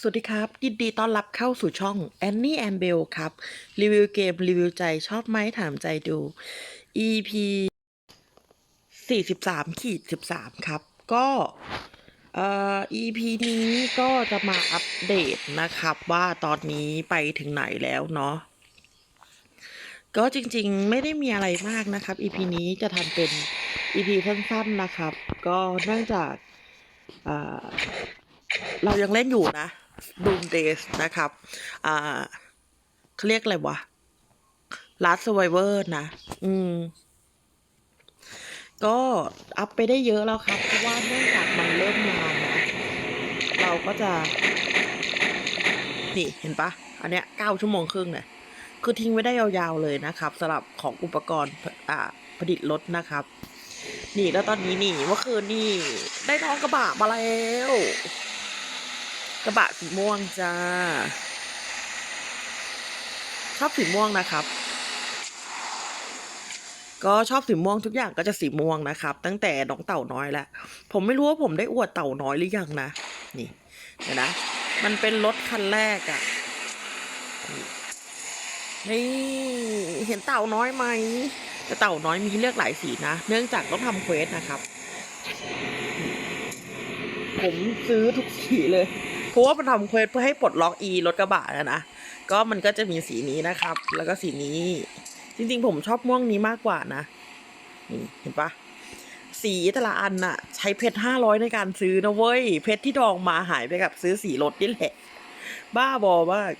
สวัสดีครับยินดีต้อนรับเข้าสู่ช่อง Annie and Bell ครับ รีวิวเกม รีวิวใจชอบไหมถามใจดู EP 43ขีด13 ครับ ก็เอ่อ EP นี้ก็จะมาอัปเดตนะครับว่าตอนนี้ไปถึงไหนแล้วเนาะก็จริงๆไม่ได้มีอะไรมากนะครับ EP นี้จะทำเป็น EP สั้นๆนะครับ ก็เนื่องจากอ่าเรายังเล่นอยู่นะ Doom Days นะครับ อ่าเขาเรียกอะไรวะ Last Survivor นะ อืม ก็อัพไปได้เยอะแล้วครับ เพราะว่าเนื่องจากมันเริ่มนานนะ เราก็จะ นี่เห็นปะ อันเนี้ยเก้าชั่วโมงครึ่งเนี่ย คือทิ้งไว้ได้ยาวๆเลยนะครับสำหรับของอุปกรณ์อ่าผลิตรถนะครับ นี่แล้วตอนนี้นี่เมื่อคืนนี่ ได้น้องกระบะมาแล้ว กระบะสีม่วงจ้า ชอบสีม่วงนะครับ ก็ชอบสีม่วงทุกอย่างก็จะสีม่วงนะครับ ตั้งแต่น้องเต่าน้อยแล้วผมไม่รู้ว่าผมได้อวดเต่าน้อยหรือยังนะนี่เดี๋ยวนะ มันเป็นรถคันแรกอะ่ะนี่เห็นเต่าน้อยไหมแต่เต่าน้อยมีให้เลือกหลายสีนะ เนื่องจากต้องทำเควสนะครับ ผมซื้อทุกสีเลย เพราะว่ามันทำเควสเพื่อให้ปลดล็อกอีรถกระบะนะนะ ก็มันก็จะมีสีนี้นะครับ แล้วก็สีนี้ จริงๆ ผมชอบม่วงนี้มากกว่านะ นี่เห็นปะสีแต่ละอันน่ะ ใช้เพชรห้าร้อยในการซื้อนะเว้ย เพชรที่ดองมาหายไปกับซื้อสีรถนี่แหละ บ้าบอมาก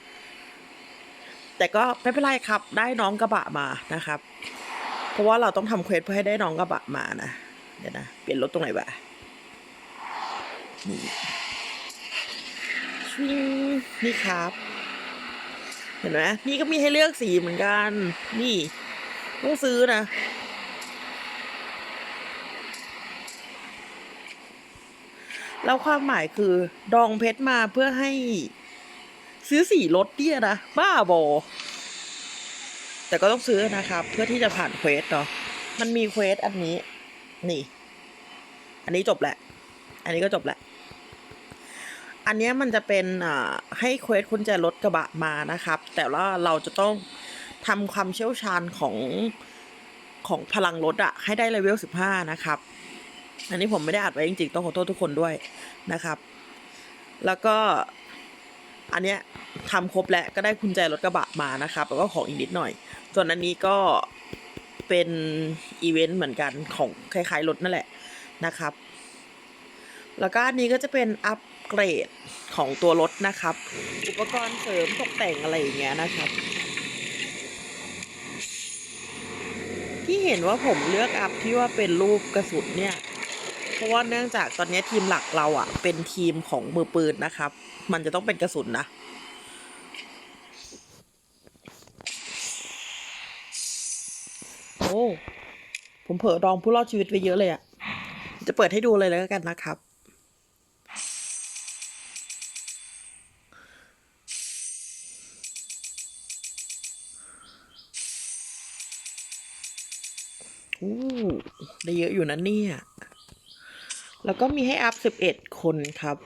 แต่ก็ไม่เป็นไรครับ ได้น้องกระบะมานะครับ เพราะว่าเราต้องทำเควสเพื่อให้ได้น้องกระบะมานะ เดี๋ยวนะ เปลี่ยนรถตรงไหนบะนี่ ชิงนี่ครับ เห็นไหมนี่ก็มีให้เลือกสีเหมือนกัน นี่ต้องซื้อนะแล้วความหมายคือ ดองเพชรมาเพื่อให้ ซื้อสีรถเนี่ยนะ บ้าบอ แต่ก็ต้องซื้อนะครับ เพื่อที่จะผ่านเควสเนาะมันมีเควสอันนี้ นี่ อันนี้จบแหละ อันนี้ก็จบแหละ อันนี้มันจะเป็นให้เควสคุณจะลดกระบะมานะครับ แต่ว่าเราจะต้องทำความเชี่ยวชาญของของพลังรถอะให้ได้เลเวลสิบห้านะครับ อันนี้ผมไม่ได้อัดไว้จริงๆ ต้องขอโทษทุกคนด้วยนะครับ แล้วก็อันเนี้ยทำครบแล้วก็ได้กุญแจรถกระบะมานะครับแล้วก็ของอีกนิดหน่อย ส่วนอันนี้ก็เป็นอีเวนต์เหมือนกันของคล้ายๆรถนั่นแหละนะครับ แล้วก็อันนี้ก็จะเป็นอัป เกรดของตัวรถนะครับ อุปกรณ์เสริมตกแต่งอะไรอย่างเงี้ยนะครับ ที่เห็นว่าผมเลือกอัพที่ว่าเป็นรูปกระสุนเนี่ย เพราะว่าเนื่องจากตอนนี้ทีมหลักเราอะ่ะ เป็นทีมของมือปืนนะครับ มันจะต้องเป็นกระสุนนะโอ้ผมเผลอดองผู้รอดชีวิตไปเยอะเลยอะ่ะ จะเปิดให้ดูเลยแล้วกันนะครับ เยอะอยู่นะเนี่ย แล้วก็มีให้อัพสิบเอ็ดคนครับ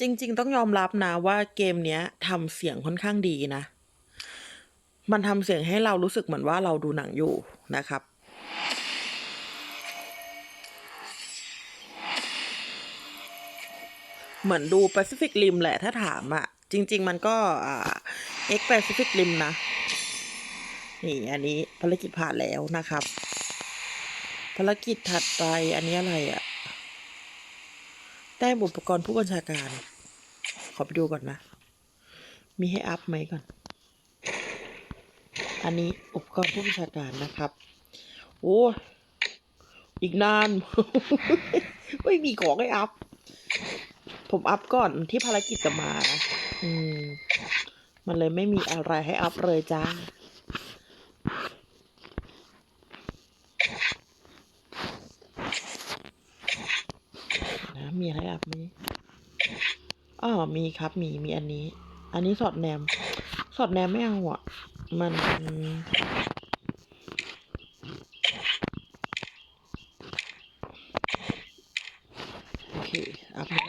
จริง ๆ ต้องยอมรับนะว่าเกมเนี้ยทำเสียงค่อนข้างดีนะ มันทำเสียงให้เรารู้สึกเหมือนว่าเราดูหนังอยู่นะครับ เหมือนดู Pacific Rim แหละถ้าถามอะ่ะ จริง ๆ มันก็เอ่า X Pacific Rim นะ นี่อันนี้ภารกิจผ่านแล้วนะครับ ภารกิจถัดไปอันนี้อะไรอะ่ะ แต้มอุปกรณ์ผู้บัญชาการ ขอไปดูก่อนนะ มีให้อัพไหมก่อน อันนี้อุปกรณ์ผู้บัญชาการนะครับ โอ้ อีกนาน ไม่มีของให้อัพ ผมอัพก่อนที่ภารกิจจะมานะ อืม มันเลยไม่มีอะไรให้อัพเลยจ้า มีอะไรอัพไหมอ๋อมีครับ มี มีอันนี้ อันนี้สอดแนม สอดแนมไม่เอาอะ มัน โอเค อัพแล้ว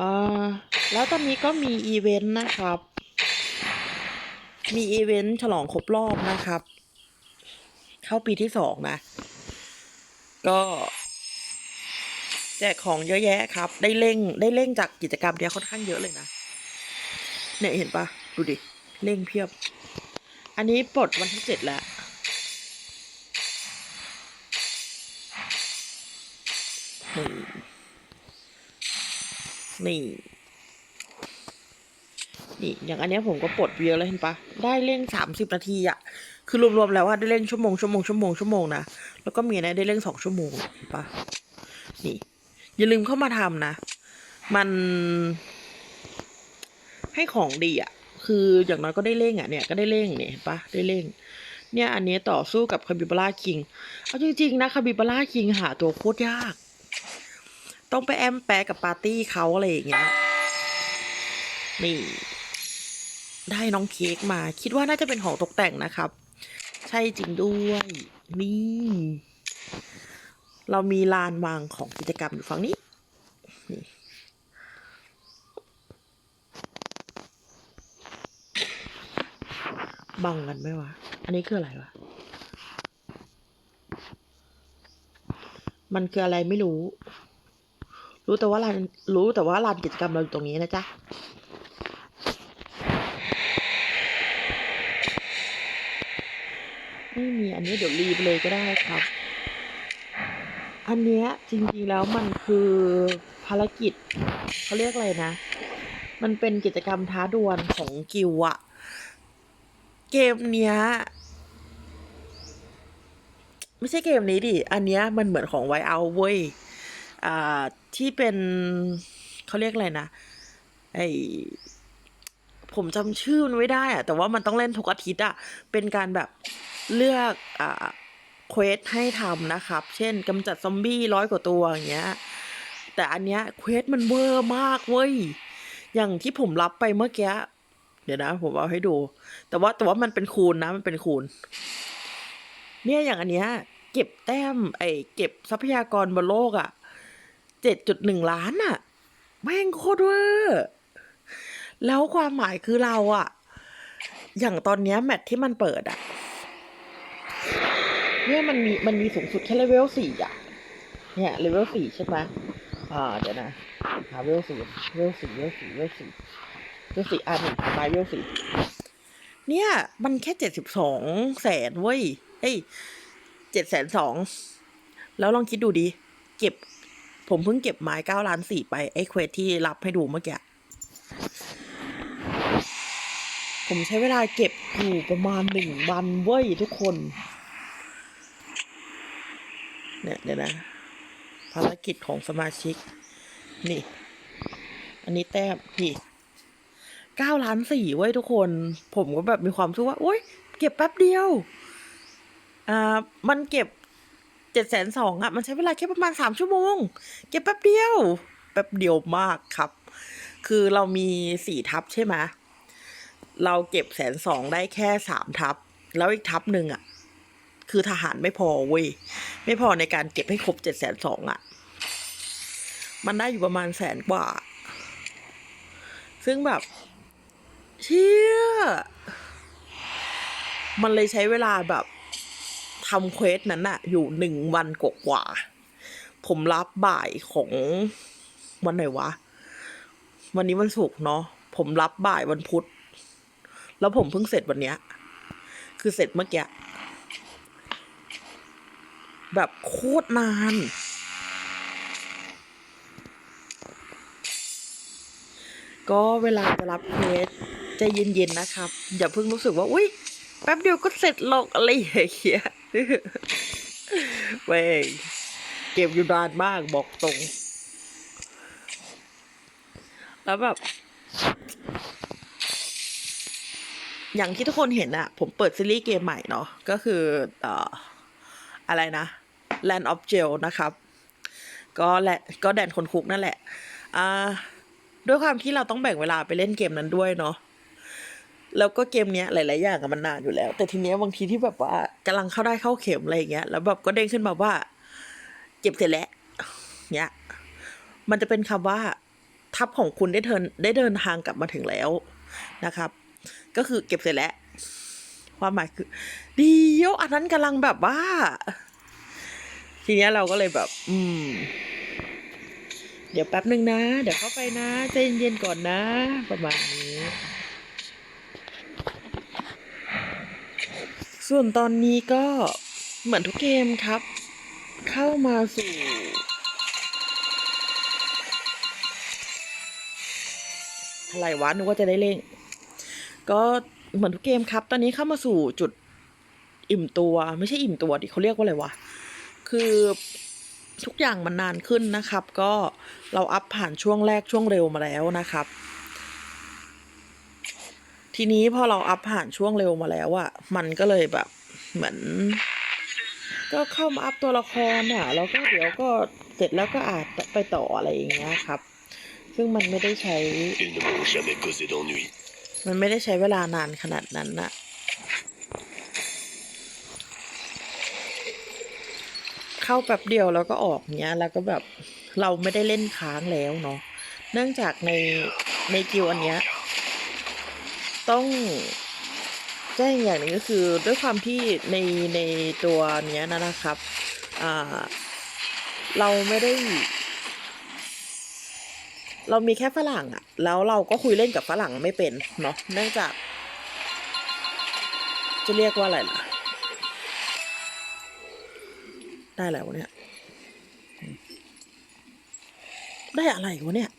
อ่าแล้วตอนนี้ก็มีอีเวนต์นะครับ มีอีเวนต์ฉลองครบรอบนะครับ เข้าปีที่สองนะ ก็ แจกของเยอะแยะครับ ได้เร่งได้เร่งจากกิจกรรมเนี้ยค่อนข้างเยอะเลยนะ เนี่ยเห็นปะดูดิเร่งเพียบ อันนี้ปลดวันที่เจ็ดแล้วนี่นี่นี่อย่างอันนี้ผมก็ปลดเยอะแล้วเห็นปะได้เร่งสามสิบนาทีอะคือรวมๆแล้วว่าได้เร่งชั่วโมงชั่วโมงชั่วโมงชั่วโมงนะแล้วก็มีนะได้เร่งสองชั่วโมงเห็นปะนี่ อย่าลืมเข้ามาทำนะ มัน ให้ของดีอะ่ะ คืออย่างน้อยก็ได้เร่งอะ่ะเนี่ยก็ได้เร่งเนี่ยปะได้เร่ง เนี่ยอันนี้ต่อสู้กับคาบิบาร่าคิง เอาจริงๆนะคาบิบาร่าคิงหาตัวโคตรยาก ต้องไปแอมแปะกับปาร์ตี้เขาอะไรอย่างเงี้ย นี่ ได้น้องเค้กมา คิดว่าน่าจะเป็นของตกแต่งนะครับ ใช่จริงด้วย นี่ เรามีลานวางของกิจกรรมอยู่ฝั่งนี้นี่บังกันไหมวะ อันนี้คืออะไรวะ มันคืออะไรไม่รู้ รู้แต่ว่าลานรู้แต่ว่าลานกิจกรรมเราอยู่ตรงนี้นะจ๊ะไม่มีอันนี้เดี๋ยวรีบเลยก็ได้ครับ อันเนี้ยจริงๆแล้วมันคือภารกิจเขาเรียกอะไรนะ มันเป็นกิจกรรมท้าดวลของกิวอะเกมเนี้ยไม่ใช่เกมนี้ดิ อันเนี้ยมันเหมือนของไวเอาเว้ย อ่า ที่เป็นเขาเรียกอะไรนะ ไอผมจำชื่อมันไม่ได้อะแต่ว่ามันต้องเล่นทุกอาทิตย์อะเป็นการแบบเลือก อ่า เควสให้ทำนะครับ เช่นกำจัดซอมบี้ร้อยกว่าตัวอย่างเงี้ย แต่อันเนี้ยเควสมันเวอร์มากเว้ย อย่างที่ผมรับไปเมื่อกี้ เดี๋ยวนะ ผมเอาให้ดู แต่ว่าแต่ว่ามันเป็นคูณนะ มันเป็นคูณ เนี่ยอย่างอันเนี้ย เก็บแต้ม ไอ้เก็บทรัพยากรบนโลกอะ่ะเจ็ดจุดหนึ่งล้านอะ่ะ แม่งโคตรเวอร์แล้วความหมายคือเราอะ่ะ อย่างตอนเนี้ยแมทที่มันเปิดอะ เนี่ยมันมีมันมีสูงสุดแค่เลเวลสี่อะ เนี่ยเลเวลสี่ใช่ไหมอ่าเดี๋ยวนะหาเลเวลสี่เลเวลสี่เลเวลสี่เลเวลสี่เลเวลสี่อ่าหนึ่งมาเลเวลสี่เนี่ยมันแค่เจ็ดสิบสองแสนเว้ยเอ้ยเจ็ดแสนสองแล้วลองคิดดูดิ เก็บ ผมเพิ่งเก็บไม้เก้าล้านสี่ไป ไอ้เควสที่รับให้ดูเมื่อกี้ผมใช้เวลาเก็บอยู่ประมาณหนึ่งวันเว้ยทุกคน เนี่ยเดี๋ยวนะ ภารกิจของสมาชิก นี่ อันนี้แต้มนี่เก้าล้านสี่เว้ยทุกคน ผมก็แบบมีความรู้สึกว่าโอ๊ย เก็บแป๊บเดียว อ่า มันเก็บเจ็ดแสนสองอะ มันใช้เวลาแค่ประมาณสามชั่วโมง เก็บแป๊บเดียว แป๊บเดียวมากครับ คือเรามีสี่ทับใช่ไหมเราเก็บแสนสองได้แค่สามทับ แล้วอีกทับหนึ่งอะ คือทหารไม่พอเว้ยไม่พอในการเก็บให้ครบเจ็ดแสนสองอะ มันได้อยู่ประมาณแสนกว่า ซึ่งแบบเชี่ยมันเลยใช้เวลาแบบทำเควสนั้นอะอยู่หนึ่งวันกว่าๆผมรับบ่ายของวันไหนวะ วันนี้วันศุกร์เนาะผมรับบ่ายวันพุธ แล้วผมเพิ่งเสร็จวันเนี้ย คือเสร็จเมื่อกี้ แบบโคตรนาน ก็เวลาจะรับเควสใจเย็นๆนะครับ อย่าเพิ่งรู้สึกว่า อุ้ยแป๊บเดียวก็เสร็จหรอกอะไรอย่างเงี้ยเว้ยเก็บอยู่นานมากบอกตรง แล้วแบบ อย่างที่ทุกคนเห็นอะผมเปิดซีรีส์เกมใหม่เนาะก็คือ เอ่อ อะไรนะ Land of Gel นะครับ ก็แหละก็แดนคนคุกนั่นแหละอ่าด้วยความที่เราต้องแบ่งเวลาไปเล่นเกมนั้นด้วยเนาะแล้วก็เกมเนี้ยหลายๆอย่างมันนานอยู่แล้ว แต่ทีเนี้ยบางทีที่แบบว่ากำลังเข้าได้เข้าเข็มอะไรอย่างเงี้ยแล้วแบบก็เด้งขึ้นมาว่า เก็บเสร็จแล้วเนี้ยมันจะเป็นคำว่า ทัพของคุณได้เดินได้เดินทางกลับมาถึงแล้วนะครับ ก็คือเก็บเสร็จแล้ว ความหมายคือเดียวอันนั้นกำลังแบบว่า ทีเนี้ยเราก็เลยแบบ อืม เดี๋ยวแป๊บหนึ่งนะ เดี๋ยวเข้าไปนะใจเย็นๆก่อนนะ ประมาณนี้ ส่วนตอนนี้ก็เหมือนทุกเกมครับ เข้ามาสู่อะไรวะนึกว่าจะได้เล่น ก็ เหมือนทุกเกมครับ ตอนนี้เข้ามาสู่จุดอิ่มตัว ไม่ใช่อิ่มตัวดิเขาเรียกว่าอะไรวะ คือทุกอย่างมันนานขึ้นนะครับ ก็เราอัพผ่านช่วงแรกช่วงเร็วมาแล้วนะครับ ทีนี้พอเราอัพผ่านช่วงเร็วมาแล้วอะมันก็เลยแบบ เหมือน ก็เข้ามาอัพตัวละครอะแล้วก็เดี๋ยวก็เสร็จแล้วก็อาจไปต่ออะไรอย่างเงี้ยครับ ซึ่งมันไม่ได้ใช้ มันไม่ได้ใช้เวลานานขนาดนั้นนะเข้าแป๊บเดียวแล้วก็ออกเนี้ย แล้วก็แบบเราไม่ได้เล่นค้างแล้วเนาะเนื่องจากในในกิวอันเนี้ย ต้องแจ้งอย่างหนึ่งก็คือด้วยความที่ในในตัวเนี้ยนะนะครับ อ่า เราไม่ได้ เรามีแค่ฝรั่งอะแล้วเราก็คุยเล่นกับฝรั่งไม่เป็นเนาะเนื่องจาก จะเรียกว่าอะไรล่ะ ได้แล้วเนี่ย ได้อะไรวะเนี่ย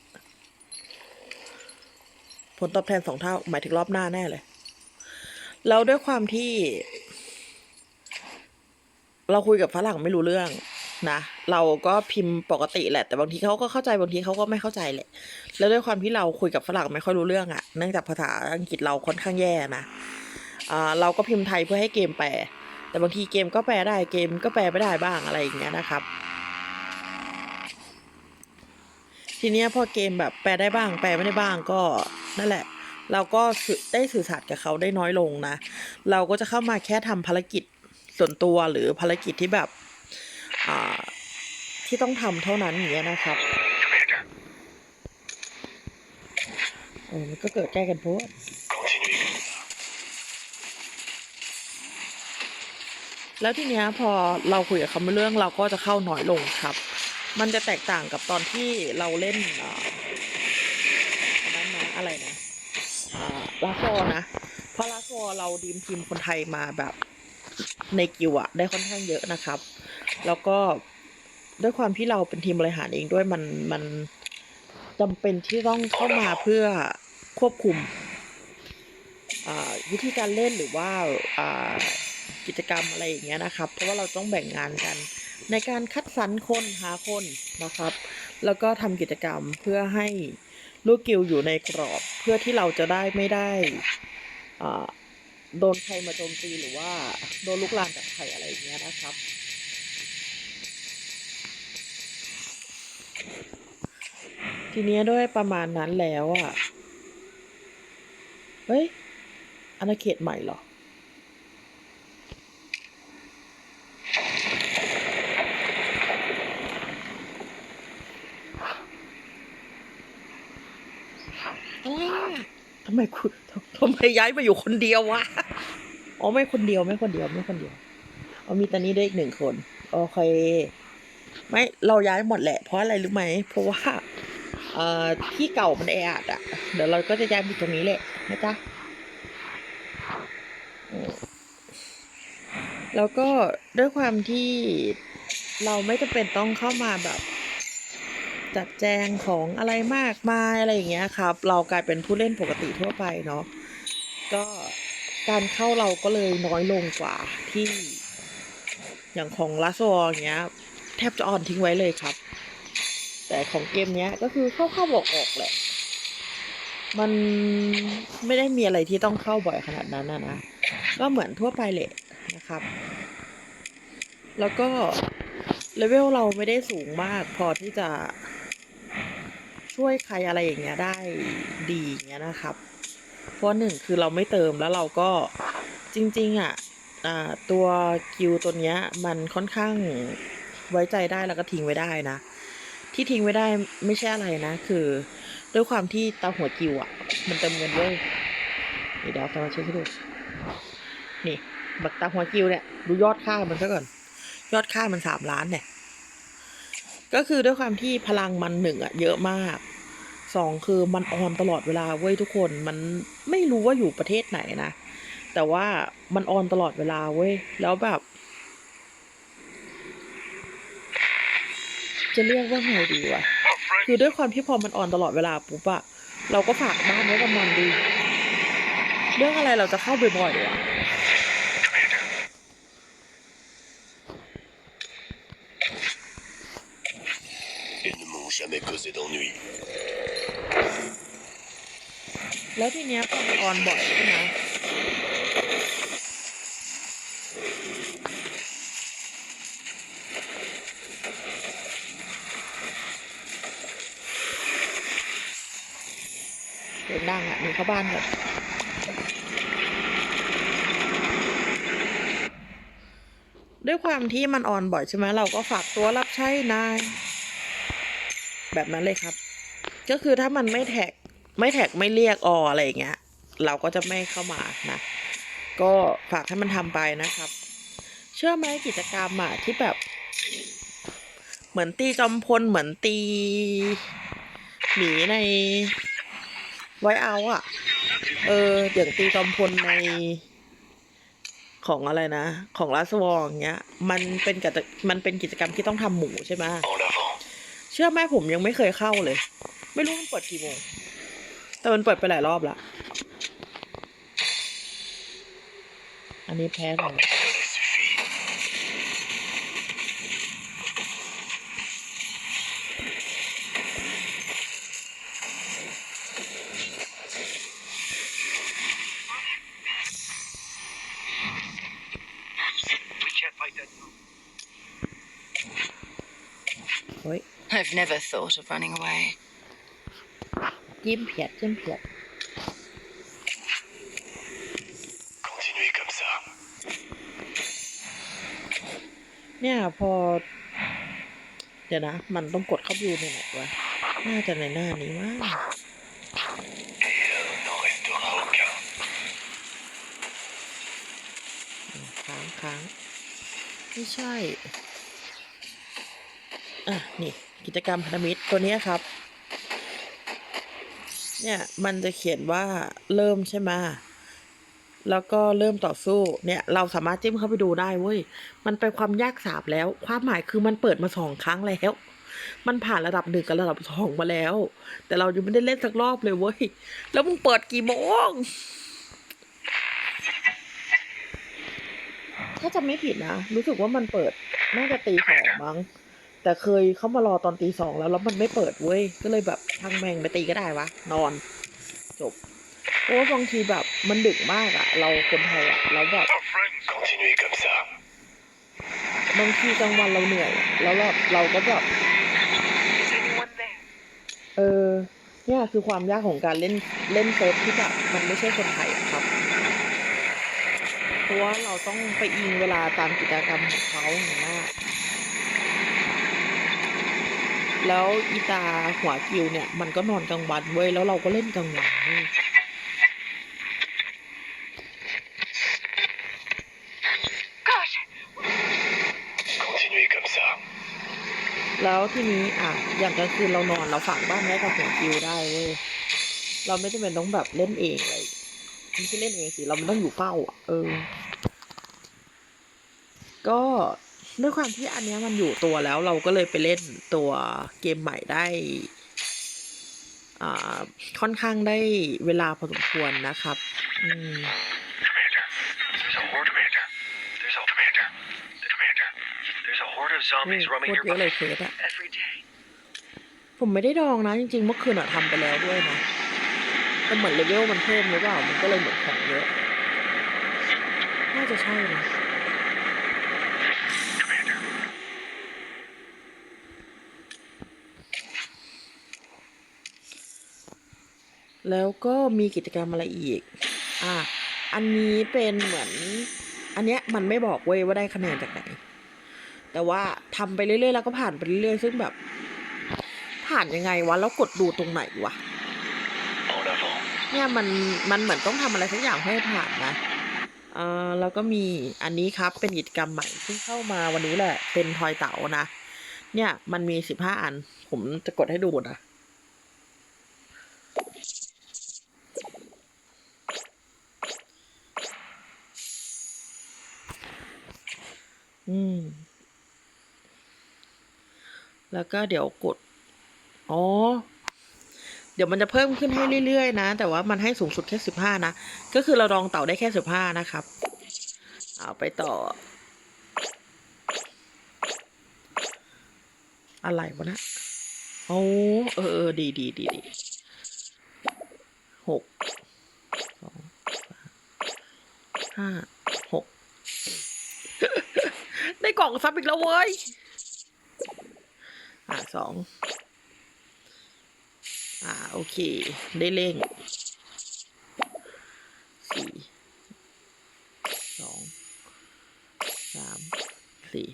ผลตอบแทนสองเท่า หมายถึงรอบหน้าแน่เลย แล้วด้วยความที่ เราคุยกับฝรั่งไม่รู้เรื่อง นะเราก็พิมพ์ปกติแหละ แต่บางทีเขาก็เข้าใจบางทีเขาก็ไม่เข้าใจแหละ แล้วด้วยความที่เราคุยกับฝรั่งไม่ค่อยรู้เรื่องอะ่ะเนื่องจากภาษาอังกฤษเราค่อนข้างแย่นะอ่าเราก็พิมพ์ไทยเพื่อให้เกมแปล แต่บางทีเกมก็แปลได้เกมก็แปลไม่ได้บ้างอะไรอย่างเงี้ยนะครับ ทีเนี้ยพอเกมแบบแปลได้บ้าง แปลไม่ได้บ้างก็นั่นแหละ เราก็ได้สื่อสารกับเขาได้น้อยลงนะ เราก็จะเข้ามาแค่ทำภารกิจส่วนตัวหรือภารกิจที่แบบ ที่ต้องทำเท่านั้นอย่างเงี้ยนะครับเออมันก็เกิดแก้กันโพด Continuez. แล้วทีเนี้ยพอเราคุยกับเขาเรื่องเราก็จะเข้าน้อยลงครับ มันจะแตกต่างกับตอนที่เราเล่นอ่ออันนั้นนะอะไรนะอ่าลาฟอนะ เพราะลาฟอเราดีมทีมคนไทยมาแบบในกิวอะได้ค่อนข้างเยอะนะครับ แล้วก็ด้วยความที่เราเป็นทีมบริหารเองด้วยมันมันจำเป็นที่ต้องเข้ามาเพื่อควบคุมวิธีการเล่นหรือว่ากิจกรรมอะไรอย่างเงี้ยนะครับ เพราะว่าเราต้องแบ่งงานกัน ในการคัดสรรคนหาคนนะครับ แล้วก็ทำกิจกรรมเพื่อให้ลูกกิวอยู่ในกรอบเพื่อที่เราจะได้ไม่ได้โดนใครมาโจมตีหรือว่าโดนลุกลามจากใครอะไรอย่างเงี้ยนะครับ ทีเนี้ยด้วยประมาณนั้นแล้วอะ เฮ้ยอาณาเขตใหม่เหรออทำไมคุณทำไมย้ายมาอยู่คนเดียววะ อ๋อไม่คนเดียวไม่คนเดียวไม่คนเดียว เอามีตอนนี้ได้อีกหนึ่งคน โอเค ไม่เราย้ายหมดแหละเพราะอะไรรู้ไหม เพราะว่า อ่อที่เก่ามันแออัดอะ เดี๋ยวเราก็จะย้ายไปตรงนี้แหละนะจ๊ะแล้วก็ด้วยความที่เราไม่จำเป็นต้องเข้ามาแบบจัดแจงของอะไรมากมายอะไรอย่างเงี้ยครับ เรากลายเป็นผู้เล่นปกติทั่วไปเนาะก็การเข้าเราก็เลยน้อยลงกว่าที่ อย่างของลาโซอย่างเงี้ย แทบจะออนทิ้งไว้เลยครับ แต่ของเกมเนี้ยก็คือเข้าเข้าบอกออกแหละ มันไม่ได้มีอะไรที่ต้องเข้าบ่อยขนาดนั้นนะนะ ก็เหมือนทั่วไปแหละนะครับ แล้วก็เลเวลเราไม่ได้สูงมากพอที่จะช่วยใครอะไรอย่างเงี้ยได้ดีเงี้ยนะครับ เพราะหนึ่งคือเราไม่เติมแล้วเราก็จริง ๆอะอ่าตัวกิวตัวเนี้ยมันค่อนข้างไว้ใจได้แล้วก็ทิ้งไว้ได้นะ ที่ทิ้งไว้ได้ไม่ใช่อะไรนะ คือด้วยความที่ตาหัวกิวอะ มันเติมเงินเว้ยนี่เดี๋ยวเอาสมาชิกให้ดูนี่ บักตาหัวกิวเนี่ยดูยอดค่ามันซะก่อน ยอดค่ามันสามล้านเนี่ย ก็คือด้วยความที่พลังมันหนึ่งอะเยอะมากสองคือมันออนตลอดเวลาเว้ยทุกคนมันไม่รู้ว่าอยู่ประเทศไหนนะ แต่ว่ามันออนตลอดเวลาเว้ยแล้วแบบ จะเรียกว่าไงดีวะคือด้วยความที่พอมันออนตลอดเวลาปุ๊บอะเราก็ฝากบ้านไว้กับมันดี เรื่องอะไรเราจะเข้าบ่อยๆอะแล้วทีเนี้ยพอมันออนบ่อยใช่ไหมเสียงดังอะหนี เข้าบ้านก่อนด้วยความที่มันออนบ่อยใช่ไหมเราก็ฝากตัวรับใช้นาย แบบนั้นเลยครับ ก็คือถ้ามันไม่แท็กไม่แท็กไม่เรียกออะไรอย่างเงี้ย เราก็จะไม่เข้ามานะก็ฝากให้มันทำไปนะครับ เชื่อไหมกิจกรรมอะที่แบบ เหมือนตีจอมพลเหมือนตีหมีใน ไวเอาอะเอออย่างตีจอมพลในของอะไรนะ ของราสวองเงี้ย มันเป็นกิจมันเป็นกิจกรรมที่ต้องทำหมูใช่ไหม En avant. เชื่อไหมผมยังไม่เคยเข้าเลย ไม่รู้มันเปิดกี่โมง แต่มันเปิดไปหลายรอบละอันนี้แพ้หน่อย I've never thought of running away. จิ้มเพียดจิ้มเพียด Continuez comme ça. เนี่ยพอ เดี๋ยวนะ มันต้องกดเข้าไปดูในไหนวะ น่าจะในหน้านี้มั้ง Et il n'en restera aucun. ค้างค้างไม่ใช่ อะ นี่ กิจกรรมพันธมิตรตัวนี้ครับ เนี่ยมันจะเขียนว่าเริ่มใช่ไหมแล้วก็เริ่มต่อสู้เนี่ยเราสามารถจิ้มเข้าไปดูได้เว้ยมันเป็นความยากสาบแล้ว ความหมายคือมันเปิดมาสองครั้งแล้วมันผ่านระดับหนึ่งกับระดับสองมาแล้ว แต่เรายังไม่ได้เล่นสักรอบเลยเว้ย แล้วมึงเปิดกี่โมง ถ้าจำไม่ผิดนะ รู้สึกว่ามันเปิดน่าจะตีสองมั้ง แต่เคยเข้ามารอตอนตีสองแล้วแล้วมันไม่เปิดเว้ย ก็เลยแบบทางแมงไปตีก็ได้วะ นอน จบเพราะว่าบางทีแบบมันดึกมากอะเราคนไทยอะแล้วแบบ Continuez comme ça. บางทีกลางวันเราเหนื่อยอะแล้วเราเราก็แบบเออเนี่ยคือความยากของการเล่นเล่นเซิร์ฟที่แบบมันไม่ใช่คนไทยอะครับเพราะว่าเราต้องไปอิงเวลาตามกิจกรรมของเขาอย่างนี้ย แล้วอีตาหัวกิวเนี่ย มันก็นอนกลางวันเว้ยแล้วเราก็เล่นกลางวันเว้ย Continuez comme ça. แล้วทีนี้อะอย่างกลางคืนเรานอนเราฝากบ้านไว้กับหัวกิวได้เว้ยเราไม่จำเป็นต้องแบบเล่นเองเลยไม่ใช่เล่นเองสิเรามันต้องอยู่เฝ้าอะเออ ก็ ด้วยความที่อันเนี้ยมันอยู่ตัวแล้วเราก็เลยไปเล่นตัวเกมใหม่ได้อ่าค่อนข้างได้เวลาพอสมควรนะครับอืม Commander, there's a horde. Commander, there's a commander. The commander. There's a horde of นี่ zombies โค roaming ตรเยอะ nearby เลยเคสอะ every day. ผมไม่ได้ดองนะ จริงๆเมื่อคืนอะทำไปแล้วด้วยนะแต่เหมือนเลเวลมันเพิ่มหรือเปล่า มันก็เลยเหมือนของเยอะ น่าจะใช่นะ แล้วก็มีกิจกรรมอะไรอีก อะ อันนี้เป็นเหมือน อันเนี้ยมันไม่บอกเว้ยว่าได้คะแนนจากไหน แต่ว่าทำไปเรื่อยๆแล้วก็ผ่านไปเรื่อยๆซึ่งแบบ ผ่านยังไงวะ แล้วกดดูตรงไหนวะ เนี่ยมันมันเหมือนต้องทำอะไรสักอย่างให้ผ่านนะเอ่อแล้วก็มีอันนี้ครับเป็นกิจกรรมใหม่ที่เข้ามาวันนี้แหละ เป็นทอยเต๋านะ เนี่ยมันมีสิบห้าอัน ผมจะกดให้ดูนะ อืม แล้วก็เดี๋ยวกด อ๋อ เดี๋ยวมันจะเพิ่มขึ้นให้เรื่อยๆนะ แต่ว่ามันให้สูงสุดแค่สิบห้านะ ก็คือเราดองเต่าได้แค่สิบห้านะครับ เอาไปต่อ อะไรวะนะโอ้เออเออดีดีดีดีหกสองสามห้า ได้กล่องซับอีกแล้วเว้ย อ่าสอง อ่าโอเค ได้เร่งสี่สองสามสี่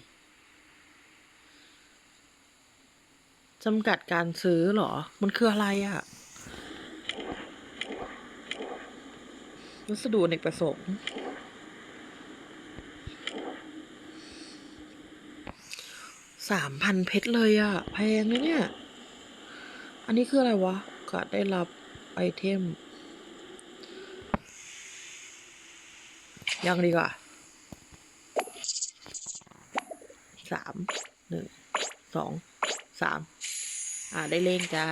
จำกัดการซื้อเหรอ มันคืออะไรอะ่ะวัสดุอเนกประสงค์ สามพันเพชรเลยอะ่ะแพงนะเนี่ย อันนี้คืออะไรวะก็ได้รับไอเทม ยังดีกว่าสามหนึ่งสองสามอ่าได้เล่งจ้า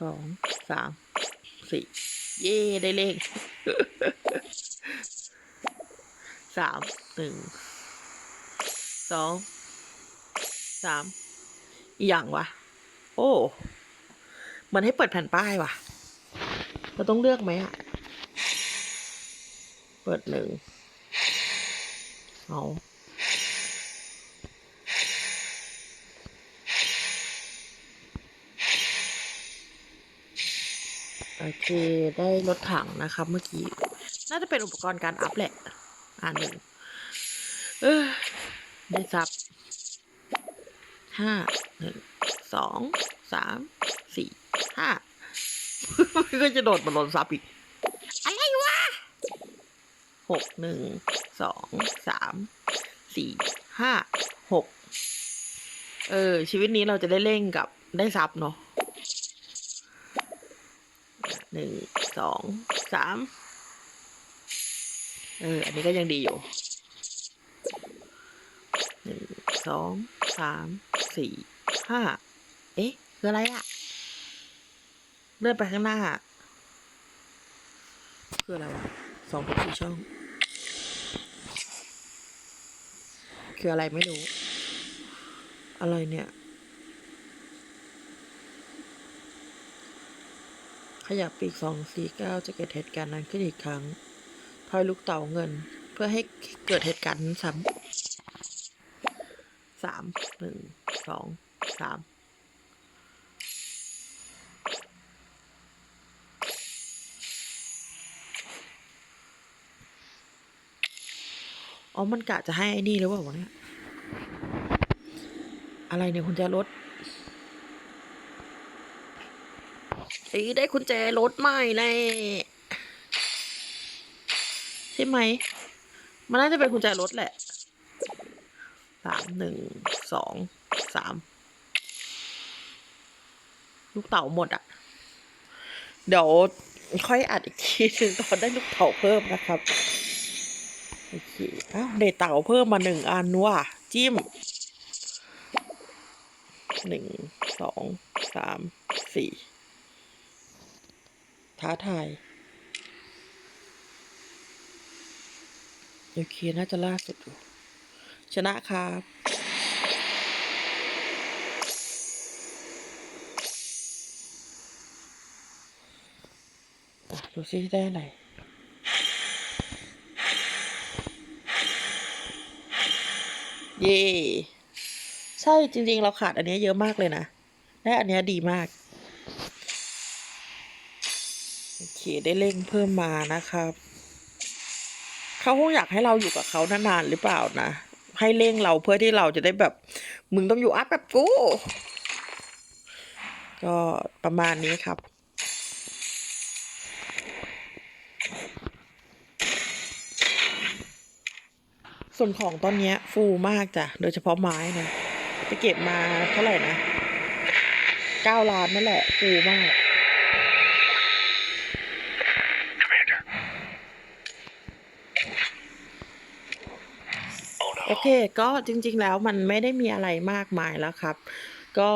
สอง สาม สี่ เย่ได้เล่ง สามหนึ่งสองสามอย่างวะ โอ้มือนให้เปิดแผ่นป้ายวะเราต้องเลือกไหมอะเปิดหนึ่งเอาโอเค ได้รถถังนะครับเมื่อกี้ น่าจะเป็นอุปกรณ์การอัพแหละ อ่าหนึ่งเออได้ซับห้าหนึ่งสองสามสี่ห้าก็จะโดดมาหล่นซับอีก อะไรวะหกหนึ่งสองสามสี่ห้าหกเออ ชีวิตนี้เราจะได้เล่งกับได้ซับเนาะหนึ่งสองสาม เออ อันนี้ก็ยังดีอยู่หนึ่งสองสามสี่ห้าเอ๊ะ คืออะไรอะเลื่อนไปข้างหน้า คืออะไรวะสองสี่ช่อง คืออะไรไม่รู้ อะไรเนี่ย ขยับปีกสองสี่เก้าจะเกิดเหตุการณ์นั้นขึ้นอีกครั้ง ทอยลูกเต่าเงิน เพื่อให้เกิดเหตุการณ์ซ้ำสามหนึ่งสองสามอ๋อ มันกะจะให้ไอ้นี่หรือเปล่าวะเนี่ย อะไรเนี่ยคุณแจรถเอ้ยได้คุณแจรถใหม่เลย ใช่ไหม มันน่าจะเป็นคุณแจรถแหละสามหนึ่งสองสามลูกเต่าหมดอะ่ะ เดี๋ยวค่อยอัดอีกทีหนึ่งตอนได้ลูกเต่าเพิ่มนะครับโอเคอ้าวได้เต่าเพิ่มมาหนึ่งอันว่ะ จิ้มหนึ่งสองสามสี่ท้าทาย โอเคน่าจะล่าสุดอยู่ชนะครับดูซิได้อะไรเย่ใช่จริง ๆ เราขาดอันนี้เยอะมากเลยนะ ได้อันนี้ดีมาก โอเค ได้เร่งเพิ่มมานะครับ เขาคงอยากให้เราอยู่กับเขานานๆหรือเปล่านะ ให้เร่งเราเพื่อที่เราจะได้แบบ มึงต้องอยู่อัพแบบกู ก็ประมาณนี้ครับส่วนของตอนนี้ฟูมากจ้ะ โดยเฉพาะไม้นะ ไปเก็บมาเท่าไหร่นะเก้าล้านนั่นแหละ ฟูมาก โอเค ก็จริง ๆ แล้วมันไม่ได้มีอะไรมากมายแล้วครับ ก็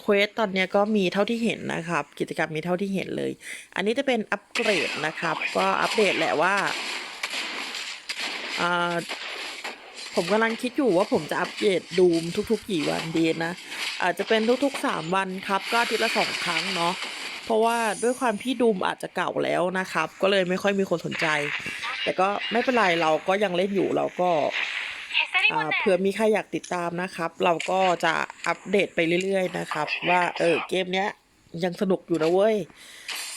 เควสตอนเนี้ยก็มีเท่าที่เห็นนะครับ กิจกรรมมีเท่าที่เห็นเลย อันนี้จะเป็นอัปเกรดนะครับ ก็อัปเดตแหละว่าอ่าผมกำลังคิดอยู่ว่าผมจะอัปเดตดูมทุกๆกี่วันดีนะ อาจจะเป็นทุกๆสามวันครับ ก็อาทิตย์ละสองครั้งเนาะเพราะว่าด้วยความที่ดูมอาจจะเก่าแล้วนะครับ ก็เลยไม่ค่อยมีคนสนใจ แต่ก็ไม่เป็นไรเราก็ยังเล่นอยู่เราก็ เผื่อมีใครอยากติดตามนะครับ เราก็จะอัปเดตไปเรื่อยๆนะครับ ว่าเออเกมเนี้ยยังสนุกอยู่นะเว้ย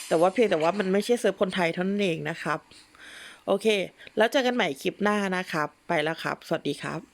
แต่ว่าเพียงแต่ว่ามันไม่ใช่เซิร์ฟคนไทยเท่านั้นเองนะครับ โอเค แล้วเจอกันใหม่คลิปหน้านะครับ ไปแล้วครับ สวัสดีครับ